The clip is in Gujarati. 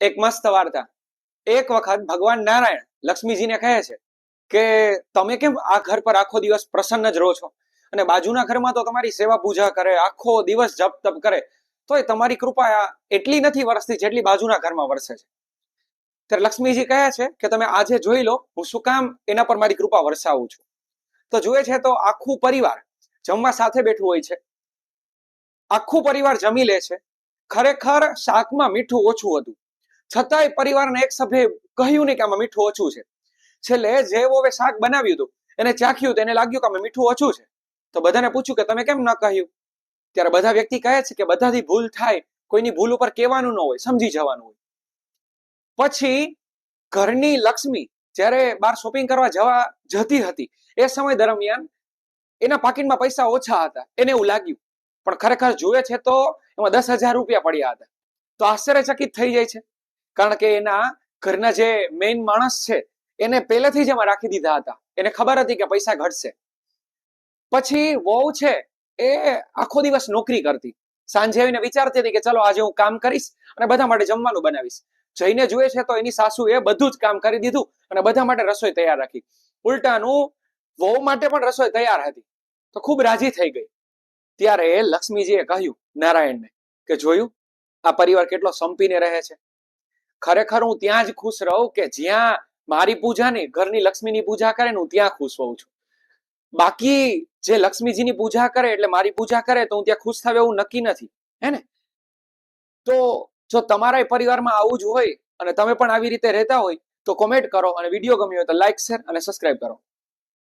એક મસ્ત વાર્તા. એક વખત ભગવાન નારાયણ લક્ષ્મીજીને કહે છે કે, તમે કેમ આ ઘર પર આખો દિવસ પ્રસન્ન જ રહો છો? અને બાજુના ઘરમાં તો તમારી સેવા પૂજા કરે, આખો દિવસ જપ તપ કરે, તોય તમારી કૃપા એટલી નથી વરસતી જેટલી બાજુના ઘરમાં વરસે છે. ત્યારે લક્ષ્મીજી કહે છે કે, તમે આજે જોઈ લો, હું શું કામ એના પર મારી કૃપા વરસાવું છું? તો જુએ છે તો આખું પરિવાર જમવા સાથે બેઠું હોય છે. આખું પરિવાર જમી લે છે. ખરેખર શાકમાં મીઠું ઓછું હતું. છતાંય પરિવારના એક સભ્ય કહ્યું નહીં કે આમાં મીઠું ઓછું છે. છેલ્લે જેવો ઓવે શાક બનાવ્યું હતું, એને ચાખ્યું તો એને લાગ્યું કે આમાં મીઠું ઓછું છે. તો બધાને પૂછ્યું કે તમે કેમ ન કહ્યું? ત્યારે બધા વ્યક્તિ કહે છે કે બધાથી ભૂલ થાય, કોઈની ભૂલ ઉપર કહેવાનું ન હોય, સમજી જવાનું હોય. પછી ઘરની લક્ષ્મી જ્યારે બહાર શોપિંગ કરવા જવા જતી હતી, એ સમય દરમિયાન એના પાકીટમાં પૈસા ઓછા હતા, એને એવું લાગ્યું. પણ ખરેખર જુએ છે તો એમાં દસ હજાર રૂપિયા પડ્યા હતા. તો આશ્ચર્યચકિત થઈ જાય છે. કારણ કે એના ઘરના જે મેઇન માણસ છે, એને પહેલેથી જ એમાં રાખી દીધા હતા. એને ખબર હતી કે પૈસા ઘટશે. પછી વહુ છે, એ આખો દિવસ નોકરી કરતી. સાંજે આવીને વિચારતી હતી કે ચલો આજે હું કામ કરીશ અને બધા માટે જમવાનું બનાવીશ. જઈને જુએ છે તો એની સાસુ એ બધું જ કામ કરી દીધું અને બધા માટે રસોઈ તૈયાર રાખી. ઉલટાનું વહુ માટે પણ રસોઈ તૈયાર હતી. તો ખૂબ રાજી થઈ ગઈ. ત્યારે લક્ષ્મીજીએ કહ્યું નારાયણને કે જોયું, આ પરિવાર કેટલો સંપીને રહે છે? ખરેખર હું ત્યાં જ ખુશ રહું કે જ્યાં મારી પૂજા ને ઘરની લક્ષ્મીની પૂજા કરે ને હું ત્યાં ખુશ હોઉં છું. બાકી જે લક્ષ્મીજીની પૂજા કરે એટલે મારી પૂજા કરે તો હું ત્યાં ખુશ થાય એવું નક્કી નથી, હે ને? તો જો તમારા પરિવારમાં આવું જ હોય અને તમે પણ આવી રીતે રહેતા હોય તો કોમેન્ટ કરો અને વીડિયો ગમ્યો હોય તો લાઈક શેર અને સબસ્ક્રાઇબ કરો.